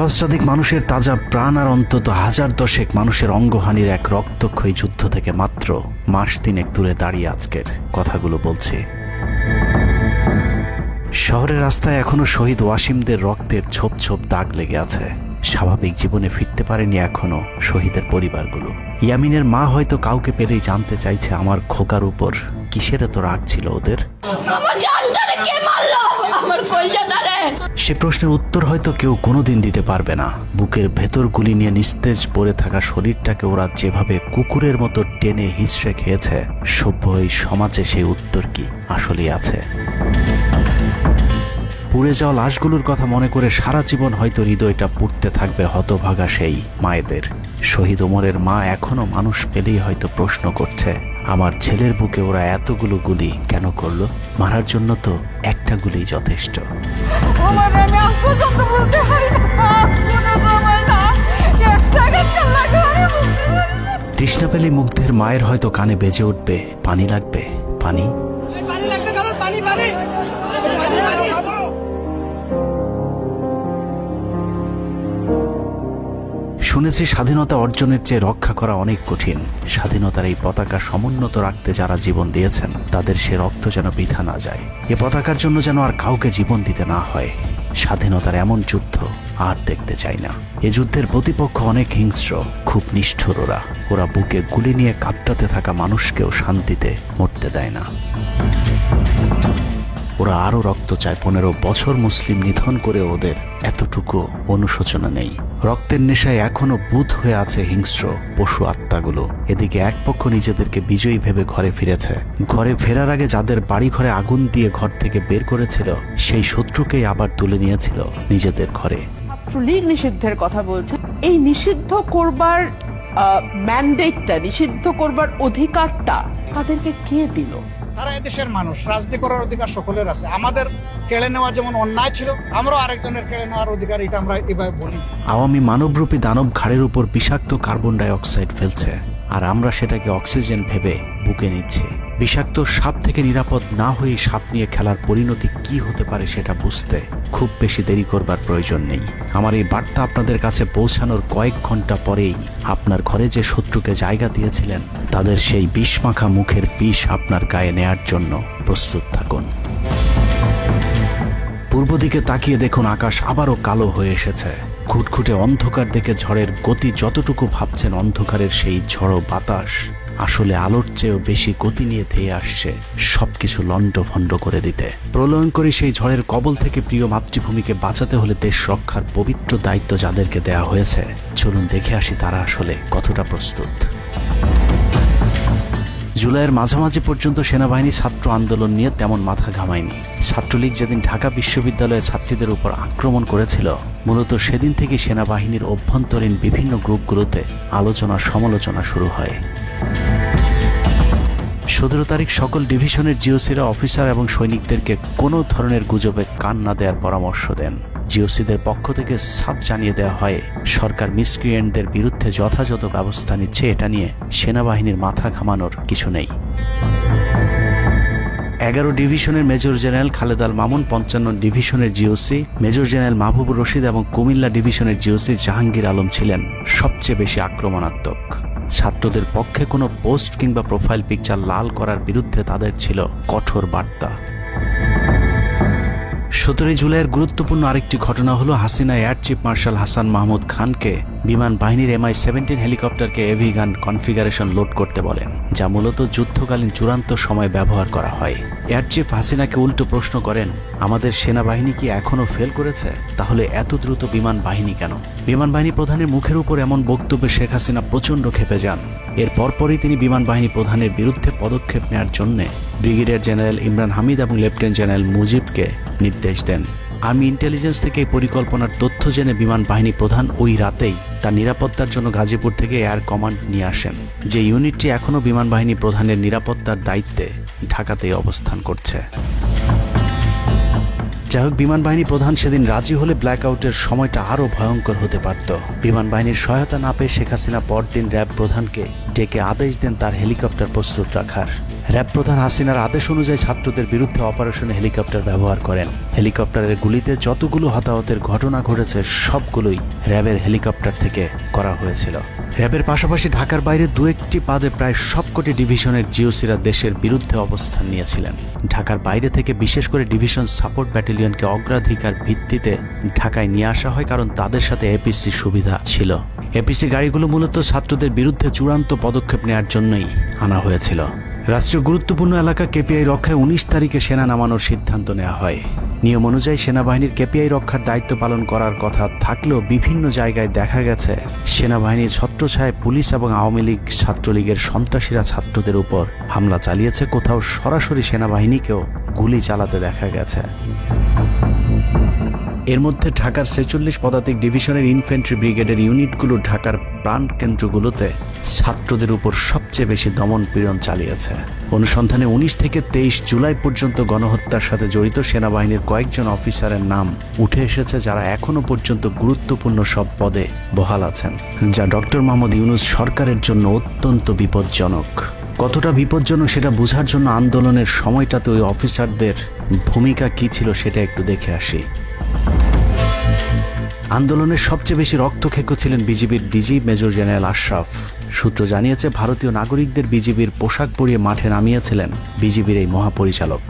সহস্রাধিক মানুষের তাজা প্রাণ আর অন্তত হাজার দশেক মানুষের অঙ্গহানির এক রক্তক্ষয়ী যুদ্ধ থেকে মাত্র মাস তিনেক দূরে দাঁড়িয়ে আজকের কথাগুলো বলছি। শহরের রাস্তায় এখনও শহীদ ওয়াসিমদের রক্তের ছোপ ছোপ দাগ লেগে আছে। স্বাভাবিক জীবনে ফিরতে পারেনি এখনও শহীদের পরিবারগুলো। ইয়ামিনের মা হয়তো কাউকে পেলেই জানতে চাইছে আমার খোকার উপর কিসের এত রাগ ছিল ওদের? সে প্রশ্নের উত্তর হয়তো কেউ কোনোদিন দিতে পারবে না। বুকের ভেতর গুলি নিয়ে নিস্তেজ পড়ে থাকা শরীরটাকে ওরা যেভাবে কুকুরের মতো টেনে হিচড়ে খেয়েছে সভ্য এই সমাজে সেই উত্তর কি আসলেই আছে। পুড়ে যাওয়া লাশগুলোর কথা মনে করে সারা জীবন হয়তো হৃদয়টা পুড়তে থাকবে হতভাগা সেই মায়েদের। শহীদ ওমরের মা এখনও মানুষ পেলেই হয়তো প্রশ্ন করছে আমার ছেলের বুকে ওরা এতগুলো গুলি কেন করল? মারার জন্য তো একটা গুলি যথেষ্ট। আমার আমি আজ পর্যন্ত বলতে পারি না। মনে পাবে না এক সেকেন্ড লাগে আমি বুঝতে পারি না। তৃষ্ণা পেলে মুগ্ধের মায়ের হয়তো কানে বেজে উঠবে পানি লাগবে। পানি? পানি লাগবে শুনেছি স্বাধীনতা অর্জনের চেয়ে রক্ষা করা অনেক কঠিন। স্বাধীনতার এই পতাকা সমুন্নত রাখতে যারা জীবন দিয়েছেন, তাদের সে রক্ত যেন বৃথা না যায়। এ পতাকার জন্য যেন আর কাউকে জীবন দিতে না হয়। স্বাধীনতার এমন যুদ্ধ আর দেখতে চাই না। এ যুদ্ধের প্রতিপক্ষ অনেক হিংস্র, খুব নিষ্ঠুর ওরা। ওরা বুকে গুলি নিয়ে কাঁপটাতে থাকা মানুষকেও শান্তিতে মরতে দেয় না। ওরা আরও রক্ত চায় পনেরো বছর মুসলিম নিধন করে ওদের। এতটুকু অনুশোচনা নেই। রক্তের নেশায় এখনও বুধ হয়ে আছে হিংস্র পশু আত্মাগুলো। এদিকে এক পক্ষ নিজেদেরকে বিজয়ী ভেবে ঘরে ফিরেছে। ঘরে ফেরার আগে যাদের বাড়ি ঘরে আগুন দিয়ে ঘর থেকে বের করেছিল, সেই শত্রুকেই আবার তুলে নিয়েছিল নিজেদের ঘরে। ছাত্রলীগ নিষিদ্ধের কথা বলছে। এই নিষিদ্ধ করবার ম্যান্ডেটটা নিষিদ্ধ করবার অধিকারটা তাদেরকে কে দিল? তারা এদেশের মানুষ, রাজনীতি করার অধিকার সকলের আছে। আমাদের কেড়ে নেওয়া যেমন অন্যায় ছিল, আমরাও আরেকজনের কেড়ে নেওয়ার অধিকার এটা আমরা এভাবে বলি। আওয়ামী মানবরূপী দানব ঘাড়ের উপর বিষাক্ত কার্বন ডাই অক্সাইড ফেলছে, আর আমরা সেটাকে অক্সিজেন ভেবে বুকে নিচ্ছি। বিষাক্ত সাপ থেকে নিরাপদ না হয়ে সাপ নিয়ে খেলার পরিণতি কি হতে পারে সেটা বুঝতে খুব বেশি দেরি করবার প্রয়োজন নেই। আমার এই বার্তা আপনাদের কাছে পৌঁছানোর কয়েক ঘণ্টা পরেই আপনার ঘরে যে শত্রুকে জায়গা দিয়েছিলেন, তাদের সেই বিষমাখা মুখের বিষ আপনার গায়ে নেয়ার জন্য প্রস্তুত থাকুন। পূর্ব দিকে তাকিয়ে দেখুন আকাশ আবারও কালো হয়ে এসেছে। খুটখুটে অন্ধকার দেখে ঝড়ের গতি যতটুকু ভাবছেন অন্ধকারের সেই ঝড়ো বাতাস আসলে আলোর চেয়েও বেশি গতি নিয়ে ধেয়ে আসছে সবকিছু লণ্ড ভণ্ড করে দিতে। প্রলয়ঙ্করী সেই ঝড়ের কবল থেকে প্রিয় মাতৃভূমিকে বাঁচাতে হলে দেশ রক্ষার পবিত্র দায়িত্ব যাদেরকে দেয়া হয়েছে। চলুন দেখে আসি তারা আসলে কতটা প্রস্তুত। জুলাইয়ের মাঝামাঝি পর্যন্ত সেনাবাহিনী ছাত্র আন্দোলন নিয়ে তেমন মাথা ঘামায়নি। ছাত্রলীগ যেদিন ঢাকা বিশ্ববিদ্যালয়ের ছাত্রীদের উপর আক্রমণ করেছিল, মূলত সেদিন থেকে সেনাবাহিনীর অভ্যন্তরীণ বিভিন্ন গ্রুপগুলোতে আলোচনা সমালোচনা শুরু হয়। সতেরো তারিখ সকল ডিভিশনের জিওসিরা অফিসার এবং সৈনিকদেরকে কোনো ধরনের গুজবে কান না দেওয়ার পরামর্শ দেন। জিওসিদের পক্ষ থেকে সাপ জানিয়ে দেওয়া হয়, সরকার মিসক্রিয়েন্টদের বিরুদ্ধে যথাযথ ব্যবস্থা নিচ্ছে এটা নিয়ে সেনাবাহিনীর মাথা ঘামানোর কিছু নেই। এগারো ডিভিশনের মেজর জেনারেল খালেদ আল মামুন, পঞ্চান্ন ডিভিশনের GOC, major general Mahbubur Rashid এবং কুমিল্লা ডিভিশনের জিওসি জাহাঙ্গীর আলম ছিলেন সবচেয়ে বেশি আক্রমণাত্মক। ছাত্রদের পক্ষে কোনো পোস্ট কিংবা প্রোফাইল পিকচার লাল করার বিরুদ্ধে তাদের ছিল কঠোর বার্তা। সতেরোই জুলাইয়ের গুরুত্বপূর্ণ আরেকটি ঘটনা হলো Hasina air chief marshal Hasan Mahmud খানকে বিমান বাহিনীর এমআই সেভেন্টিন হেলিকপ্টারকে এভি গান কনফিগারেশন লোড করতে বলেন, যা মূলত যুদ্ধকালীন চূড়ান্ত সময় ব্যবহার করা হয়। এয়ার চিফ হাসিনাকে উল্টো প্রশ্ন করেন, আমাদের সেনাবাহিনী কি এখনও ফেল করেছে? তাহলে এত দ্রুত বিমান বাহিনী কেন? বিমান বাহিনী প্রধানের মুখের উপর এমন বক্তব্যে শেখ হাসিনা প্রচণ্ড খেপে যান। এর পরপরই তিনি বিমান বাহিনী প্রধানের বিরুদ্ধে পদক্ষেপ নেওয়ার জন্য ব্রিগেডিয়ার জেনারেল ইমরান হামিদ এবং লেফটেন্যান্ট জেনারেল মুজিবকে নির্দেশ দেন। আর্মি ইন্টেলিজেন্স থেকে এই পরিকল্পনার তথ্য জেনে বিমান বাহিনী প্রধান ওই রাতেই তার নিরাপত্তার জন্য গাজীপুর থেকে এয়ার কমান্ড নিয়ে আসেন, যে ইউনিটটি এখনও বিমান বাহিনী প্রধানের নিরাপত্তার দায়িত্বে ঢাকাতেই অবস্থান করছে। যাই হোক, বিমান বাহিনী প্রধান সেদিন রাজি হলে ব্ল্যাক আউটের সময়টা আরও ভয়ঙ্কর হতে পারত। বিমান বাহিনীর সহায়তা না পেয়ে শেখ হাসিনা পরদিন র্যাব প্রধানকে ডেকে আদেশ দেন তার হেলিকপ্টার প্রস্তুত রাখার। র্যাব প্রধান হাসিনার আদেশ অনুযায়ী ছাত্রদের বিরুদ্ধে অপারেশনে হেলিকপ্টার ব্যবহার করেন। হেলিকপ্টারের গুলিতে যতগুলো হতাহতের ঘটনা ঘটেছে, সবগুলোই র্যাবের হেলিকপ্টার থেকে করা হয়েছিল। র্যাবের পাশাপাশি ঢাকার বাইরে দু একটি পাদে প্রায় সবকটি ডিভিশনের জিওসিরা দেশের বিরুদ্ধে অবস্থান নিয়েছিলেন। ঢাকার বাইরে থেকে বিশেষ করে ডিভিশন সাপোর্ট ব্যাটালিয়নকে অগ্রাধিকার ভিত্তিতে ঢাকায় নিয়ে আসা হয় কারণ তাদের সাথে এপিসি সুবিধা ছিল। এপিসি গাড়িগুলো মূলত ছাত্রদের বিরুদ্ধে চূড়ান্ত পদক্ষেপ নেওয়ার জন্যই আনা হয়েছিল। রাষ্ট্রীয় গুরুত্বপূর্ণ এলাকা কেপিআই রক্ষায় উনিশ তারিখে সেনা নামানোর সিদ্ধান্ত নেওয়া হয়। নিয়ম অনুযায়ী সেনাবাহিনীর কেপিআই রক্ষার দায়িত্ব পালন করার কথা থাকলেও বিভিন্ন জায়গায় দেখা গেছে, সেনাবাহিনীর ছত্রছায় পুলিশ এবং আওয়ামী লীগ ছাত্রলীগের সন্ত্রাসীরা ছাত্রদের উপর হামলা চালিয়েছে। কোথাও সরাসরি সেনাবাহিনীকেও গুলি চালাতে দেখা গেছে। এর মধ্যে ঢাকার ছেচল্লিশ পদাতিক ডিভিশনের ইনফেন্ট্রি ব্রিগেডের ইউনিটগুলো ঢাকার প্রাণ কেন্দ্রগুলোতে ছাত্রদের উপর সবচেয়ে বেশি দমন পীড়ন চালিয়েছে। অনুসন্ধানে উনিশ থেকে তেইশ জুলাই পর্যন্ত গণহত্যার সাথে জড়িত সেনাবাহিনীর কয়েকজন অফিসারের নাম উঠে এসেছে যারা এখনও পর্যন্ত গুরুত্বপূর্ণ সব পদে বহাল আছেন, যা ডক্টর মোহাম্মদ ইউনুস সরকারের জন্য অত্যন্ত বিপজ্জনক। কতটা বিপজ্জনক সেটা বোঝার জন্য আন্দোলনের সময়টাতে ওই অফিসারদের ভূমিকা কি ছিল সেটা একটু দেখে আসি। আন্দোলনের সবচেয়ে বেশি রক্তক্ষেক্ষ ছিলেন বিজিবির ডিজি মেজর জেনারেল আশরাফ। সূত্র জানিয়েছে, ভারতীয় নাগরিকদের বিজিবির পোশাক পরিয়ে মাঠে নামিয়েছিলেন বিজিবির এই মহাপরিচালক।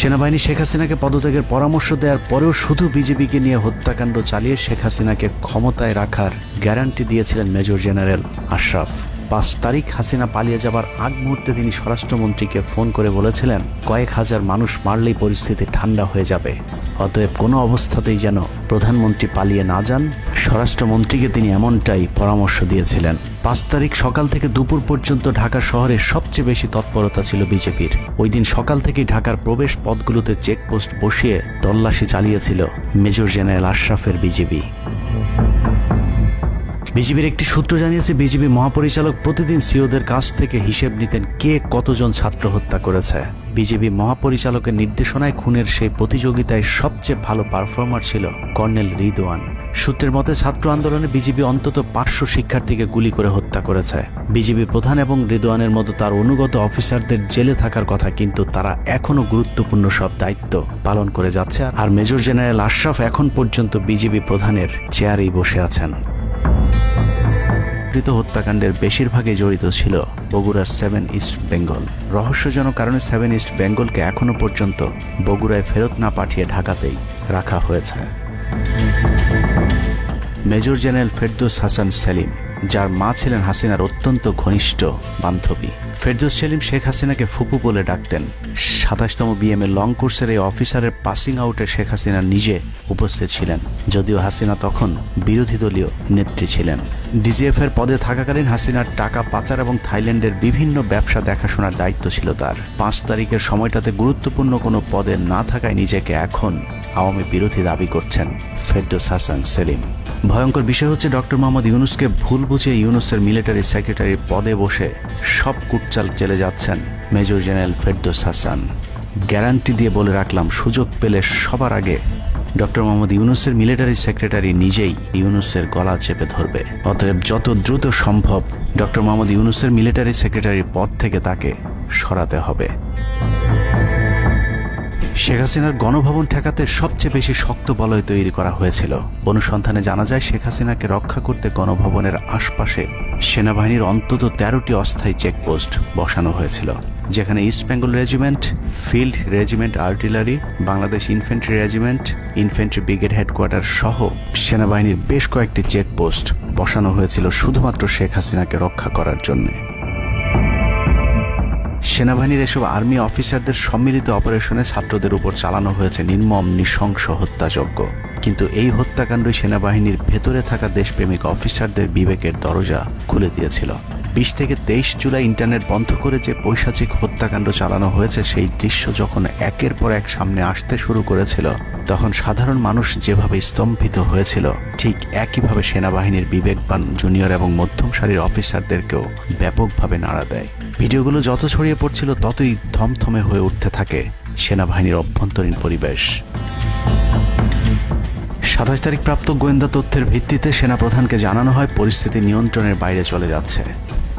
সেনাবাহিনী শেখ হাসিনাকে পদত্যাগের পরামর্শ দেওয়ার পরেও শুধু বিজেপিকে নিয়ে হত্যাকাণ্ড চালিয়ে শেখ হাসিনাকে ক্ষমতায় রাখার গ্যারান্টি দিয়েছিলেন মেজর জেনারেল আশরাফ। পাঁচ তারিখ হাসিনা পালিয়ে যাবার আগ মুহূর্তে তিনি স্বরাষ্ট্রমন্ত্রীকে ফোন করে বলেছিলেন, কয়েক হাজার মানুষ মারলেই পরিস্থিতি ঠান্ডা হয়ে যাবে। অতএব কোনো অবস্থাতেই যেন প্রধানমন্ত্রী পালিয়ে না যান, স্বরাষ্ট্রমন্ত্রীকে তিনি এমনটাই পরামর্শ দিয়েছিলেন। পাঁচ তারিখ সকাল থেকে দুপুর পর্যন্ত ঢাকা শহরে সবচেয়ে বেশি তৎপরতা ছিল বিজেপির। ওই দিন সকাল থেকেই ঢাকার প্রবেশ পথগুলোতে চেকপোস্ট বসিয়ে তল্লাশি চালিয়েছিল মেজর জেনারেল আশরাফের বিজেপি। বিজিবির একটি সূত্র জানিয়েছে, বিজিবি মহাপরিচালক প্রতিদিন সিওদের কাছ থেকে হিসেব নিতেন কে কতজন ছাত্র হত্যা করেছে। বিজেপি মহাপরিচালকের নির্দেশনায় খুনের সেই প্রতিযোগিতায় সবচেয়ে ভালো পারফর্মার ছিল কর্নেল রিদওয়ান। সূত্রের মতে, ছাত্র আন্দোলনে বিজেপি অন্তত পাঁচশো শিক্ষার্থীকে গুলি করে হত্যা করেছে। বিজেপি প্রধান এবং রিদওয়ানের মতো তার অনুগত অফিসারদের জেলে থাকার কথা কিন্তু তারা এখনও গুরুত্বপূর্ণ সব দায়িত্ব পালন করে যাচ্ছে আর মেজর জেনারেল আশরাফ এখন পর্যন্ত বিজেপি প্রধানের চেয়ারেই বসে আছেন। কৃত হত্যাকাণ্ডের বেশিরভাগে জড়িত ছিল বগুড়ার সেভেন ইস্ট বেঙ্গল। রহস্যজনক কারণে সেভেন ইস্ট বেঙ্গলকে এখনও পর্যন্ত বগুড়ায় ফেরত না পাঠিয়ে ঢাকাতেই রাখা হয়েছে। মেজর জেনারেল ফেরদৌস হাসান সেলিম যার মা ছিলেন হাসিনার অত্যন্ত ঘনিষ্ঠ বান্ধবী। ফেরদৌস সেলিম শেখ হাসিনাকে ফুপু বলে ডাকতেন। সাতাশতম বিএম এর লং কোর্সের এই অফিসারের পাসিং আউটে শেখ হাসিনা নিজে উপস্থিত ছিলেন। যদিও হাসিনা তখন বিরোধী দলীয় নেত্রী ছিলেন। ডিজিএফ এর পদে থাকাকালীন হাসিনার টাকা পাচার এবং থাইল্যান্ডের বিভিন্ন ব্যবসা দেখাশোনার দায়িত্ব ছিল তার। পাঁচ তারিখের সময়টাতে গুরুত্বপূর্ণ কোনো পদে না থাকায় নিজেকে এখন আওয়ামী বিরোধী দাবি করছেন ফেরদৌস হাসান সেলিম। ভয়ঙ্কর বিষয় হচ্ছে ডক্টর মোহাম্মদ ইউনুসকে ভুল বুঝে ইউনুসের মিলিটারি সেক্রেটারি পদে বসে সব কুটচাল চলে যাচ্ছেন major general Ferdous Hasan. Guarantee দিয়ে বলে রাখলাম, সুযোগ পেলে সবার আগে ডক্টর মোহাম্মদ ইউনুসের মিলিটারি সেক্রেটারি নিজেই ইউনুসের গলা চেপে ধরবে। অতএব যত দ্রুত সম্ভব ডক্টর মোহাম্মদ ইউনুসের মিলিটারি সেক্রেটারির পদ থেকে তাকে সরাতে হবে। শেখ হাসিনার গণভবন ঠেকাতে সবচেয়ে বেশি শক্ত বলয় তৈরি করা হয়েছিল। অনুসন্ধানে জানা যায়, শেখ হাসিনাকে রক্ষা করতে গণভবনের আশপাশে সেনাবাহিনীর অন্তত তেরোটি অস্থায়ী চেকপোস্ট বসানো হয়েছিল, যেখানে East Bengal Regiment, field regiment artillery, Bangladesh infantry regiment infantry brigade headquarter সহ সেনাবাহিনীর বেশ কয়েকটি চেকপোস্ট বসানো হয়েছিল শুধুমাত্র শেখ হাসিনাকে রক্ষা করার জন্যে। সেনাবাহিনীর এসব আর্মি অফিসারদের সম্মিলিত অপারেশনে ছাত্রদের উপর চালানো হয়েছে নির্মম, নৃশংস হত্যাযজ্ঞ। কিন্তু এই হত্যাকাণ্ডই সেনাবাহিনীর ভেতরে থাকা দেশপ্রেমিক অফিসারদের বিবেকের দরজা খুলে দিয়েছিল। বিশ থেকে তেইশ জুলাই ইন্টারনেট বন্ধ করে যে পৈশাচিক হত্যাকাণ্ড চালানো হয়েছে, সেই দৃশ্য যখন একের পর এক সামনে আসতে শুরু করেছিল, তখন সাধারণ মানুষ যেভাবে স্তম্ভিত হয়েছিল, ঠিক একইভাবে সেনাবাহিনীর বিবেকবান জুনিয়র এবং মধ্যম সারির অফিসারদেরকেও ব্যাপকভাবে নাড়া দেয়। ভিডিওগুলো যত ছড়িয়ে পড়ছিল ততই থমথমে হয়ে উঠতে থাকে সেনাবাহিনীর অভ্যন্তরীণ পরিবেশ। সাতাশ তারিখ প্রাপ্ত গোয়েন্দা তথ্যের ভিত্তিতে সেনাপ্রধানকে জানানো হয়, পরিস্থিতি নিয়ন্ত্রণের বাইরে চলে যাচ্ছে।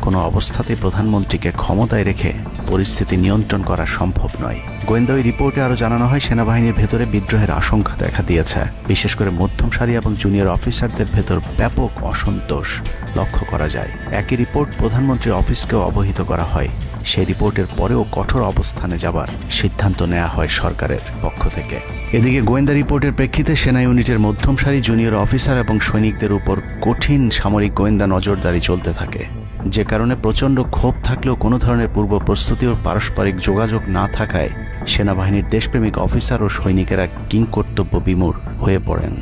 কোনো অবস্থাতেই প্রধানমন্ত্রীকে ক্ষমতায় রেখে পরিস্থিতি নিয়ন্ত্রণ করা সম্ভব নয়। গোয়েন্দা ওই রিপোর্টে আরও জানানো হয়, সেনাবাহিনীর ভেতরে বিদ্রোহের আশঙ্কা দেখা দিয়েছে। বিশেষ করে মধ্যম সারি এবং জুনিয়র অফিসারদের ভেতর ব্যাপক অসন্তোষ লক্ষ্য করা যায়। একই রিপোর্ট প্রধানমন্ত্রীর অফিসকেও অবহিত করা হয়। সেই রিপোর্টের পরেও কঠোর অবস্থানে যাবার সিদ্ধান্ত নেওয়া হয় সরকারের পক্ষ থেকে। এদিকে গোয়েন্দা রিপোর্টের প্রেক্ষিতে সেনা ইউনিটের মধ্যম সারি, জুনিয়র অফিসার এবং সৈনিকদের উপর কঠিন সামরিক গোয়েন্দা নজরদারি চলতে থাকে। যে কারণে প্রচণ্ড ক্ষোভ থাকলেও কোনো ধরনের পূর্ব প্রস্তুতি ও পারস্পরিক যোগাযোগ না থাকায় সেনাবাহিনীর দেশপ্রেমিক অফিসার ও সৈনিকেরা কিংকর্তব্য বিমূর হয়ে পড়েন।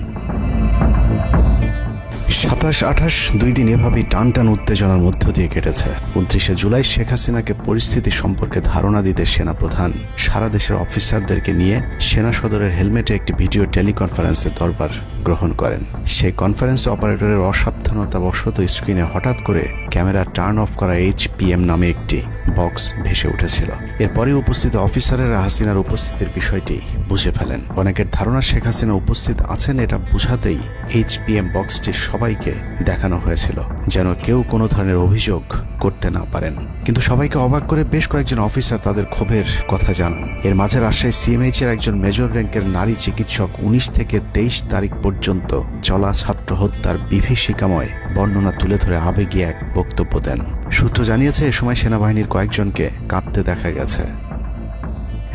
সাতাশ, আঠাশ, দুই দিন এভাবেই টান টান উত্তেজনার মধ্য দিয়ে কেটেছে। উনত্রিশে জুলাই শেখ হাসিনাকে পরিস্থিতি সম্পর্কে ধারণা দিতে সেনাপ্রধান। সারা দেশের অফিসারদেরকে নিয়ে সেনা সদরের হেলমেটে একটি ভিডিও টেলিকনফারেন্সে দরবার গ্রহণ করেন। সেই কনফারেন্স অপারেটরের অসাবধানতাবশত স্ক্রিনে হঠাৎ করে ক্যামেরা টার্ন অফ করা এইচ নামে একটি বক্স ভেসে উঠেছিল। এরপরে উপস্থিত অফিসারেরা হাসিনার উপস্থিতির বিষয়টি বুঝে ফেলেন। অনেকের ধারণা শেখ হাসিনা উপস্থিত আছেন এটা বুঝাতেই এইচ বক্সটি সবাইকে দেখানো হয়েছিল। যেন কেউ কোনো ধরনের অভিযোগ করতে না পারেন। কিন্তু সবাইকে অবাক করে বেশ কয়েকজন অফিসার তাদের ক্ষোভের কথা জানান। এর মাঝে রাজশাহী সিএমএইচ এর একজন মেজর র্যাঙ্কের নারী চিকিৎসক উনিশ থেকে তেইশ তারিখ পর্যন্ত চলা ছাত্র হত্যার বিভীষিকাময় বর্ণনা তুলে ধরে আবেগী এক বক্তব্য দেন। সূত্র জানিয়েছে, এ সময় সেনাবাহিনীর কয়েকজনকে কাঁদতে দেখা গেছে।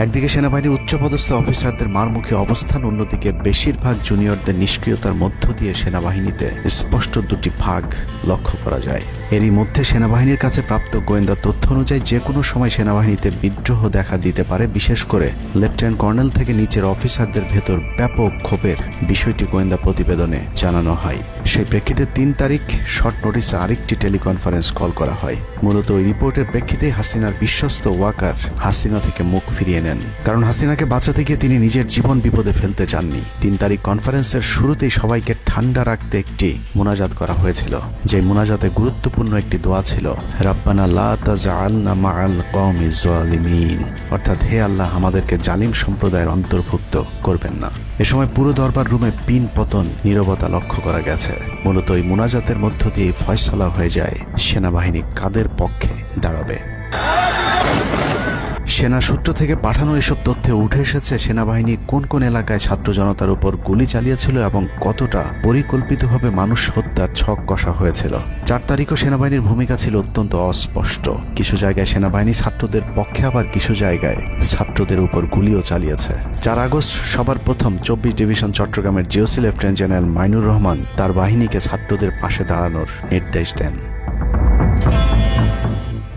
একদিকে সেনাবাহিনীর উচ্চপদস্থ অফিসারদের মারমুখী অবস্থান, অন্যদিকে বেশিরভাগ জুনিয়রদের নিষ্ক্রিয়তার মধ্য দিয়ে সেনাবাহিনীতে স্পষ্ট দুটি ভাগ লক্ষ্য করা যায়। এরই মধ্যে সেনাবাহিনীর কাছে প্রাপ্ত গোয়েন্দা তথ্য অনুযায়ী যে কোনো সময় সেনাবাহিনীতে বিদ্রোহ দেখা দিতে পারে, বিশেষ করে লেফটেন্যান্ট কর্নেল থেকে নিচের অফিসারদের ভেতর ব্যাপক ক্ষোভের বিষয়টি গোয়েন্দা প্রতিবেদনে জানানো হয়। সেই প্রেক্ষিতে তিন তারিখ শর্ট নোটিসে আরেকটি টেলিকনফারেন্স কল করা হয়। মূলত ওই রিপোর্টের প্রেক্ষিতে হাসিনার বিশ্বস্ত ওয়াকার হাসিনা থেকে মুখ ফিরিয়ে নেন। কারণ হাসিনাকে বাঁচাতে গিয়ে তিনি নিজের জীবন বিপদে ফেলতে চাননি। তিন তারিখ কনফারেন্সের শুরুতেই সবাইকে ঠান্ডা রাখতে একটি মোনাজাত করা হয়েছিল, যে মোনাজাতে গুরুত্বপূর্ণ একটি দোয়া ছিল, রাব্বানা লা তাজআলনা মাআল অর্থাৎ, হে আল্লাহ, আমাদেরকে জালিম সম্প্রদায়ের অন্তর্ভুক্ত করবেন না। এ সময় পুরো দরবার রুমে পিন পতন নিরবতা লক্ষ্য করা গেছে। মূলত ওই মোনাজাতের মধ্য দিয়ে ফয়সলা হয়ে যায় সেনাবাহিনী কাদের পক্ষে দাঁড়াবে। সেনা সূত্র থেকে পাঠানো এসব তথ্যে উঠে এসেছে, সেনাবাহিনী কোন কোন এলাকায় ছাত্র জনতার উপর গুলি চালিয়েছিল এবং কতটা পরিকল্পিতভাবে মানুষ হত্যার ছক কষা হয়েছিল। চার তারিখও সেনাবাহিনীর ভূমিকা ছিল অত্যন্ত অস্পষ্ট। কিছু জায়গায় সেনাবাহিনী ছাত্রদের পক্ষে, আবার কিছু জায়গায় ছাত্রদের উপর গুলিও চালিয়েছে। চার আগস্ট সবার প্রথম চব্বিশ ডিভিশন চট্টগ্রামের GOC lieutenant general Mainur Rahman তার বাহিনীকে ছাত্রদের পাশে দাঁড়ানোর নির্দেশ দেন।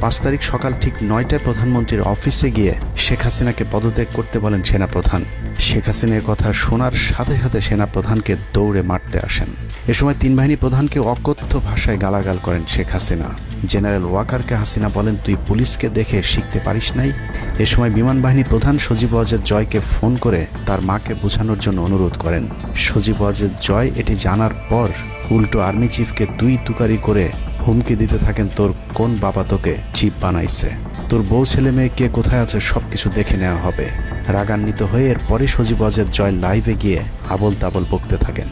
পাঁচ তারিখ সকাল ঠিক নয়টায় প্রধানমন্ত্রীর অফিসে গিয়ে শেখ হাসিনাকে পদত্যাগ করতে বলেন সেনাপ্রধান। শেখ হাসিনার কথা শোনার সাথে সাথে সেনাপ্রধানকে দৌড়ে মারতে আসেন। এ সময় তিন বাহিনী প্রধানকে অকথ্য ভাষায় গালাগাল করেন শেখ হাসিনা। জেনারেল ওয়াকারকে হাসিনা বলেন, তুই পুলিশকে দেখে শিখতে পারিস নাই? এ সময় বিমান বাহিনী প্রধান সজীব ওয়াজেদ জয়কে ফোন করে তার মাকে বোঝানোর জন্য অনুরোধ করেন। সজীব ওয়াজেদ জয় এটি জানার পর উল্টো আর্মি চিফকে দুই তুকারি করে হুমকি দিতে থাকেন তোর কোন বাবা তোকে চিপ বানাইছে? তোর বউ ছেলে মেয়ে কে কোথায় আছে সবকিছু দেখে নেওয়া হবে। রাগান্বিত হয়ে এরপরে সজীব অজের জয় লাইভে গিয়ে আবল তাবল বকতে থাকেন।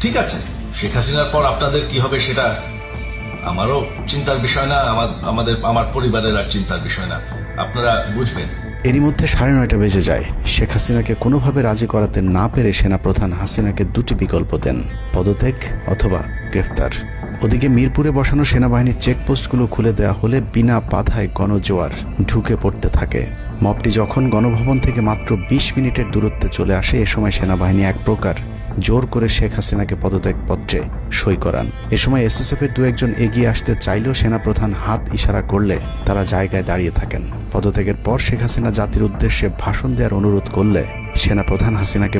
ঠিক আছে। শেখ হাসিনার পর আপনাদের কি হবে সেটা আমারও চিন্তার বিষয় না আমার আমাদের আমার পরিবারের আর চিন্তার বিষয় না। আপনারা বুঝবেন। এরই মধ্যে সাড়ে নয়টা বেজে যায়। শেখ হাসিনাকে কোনোভাবে রাজি করাতে না পেরে সেনাপ্রধান হাসিনাকে দুটি বিকল্প দেন পদত্যাগ অথবা গ্রেফতার। ওদিকে মিরপুরে বসানো সেনাবাহিনীর চেকপোস্টগুলো খুলে দেওয়া হলে বিনা বাধায় গণজোয়ার ঢুকে পড়তে থাকে। মপটি যখন গণভবন থেকে মাত্র বিশ মিনিটের দূরত্বে চলে আসে, এ সময় সেনাবাহিনী এক প্রকার জোর করে শেখ হাসিনাকে পদত্যাগপত্রে সই করান। এ সময় এসএসএফ এর দু একজন এগিয়ে আসতে চাইলেও সেনাপ্রধান হাত ইশারা করলে তারা জায়গায় দাঁড়িয়ে থাকেন। পদত্যাগের পর শেখ হাসিনা জাতির উদ্দেশ্যে ভাষণ দেওয়ার অনুরোধ করলে সেনাপ্রধান হাসিনাকে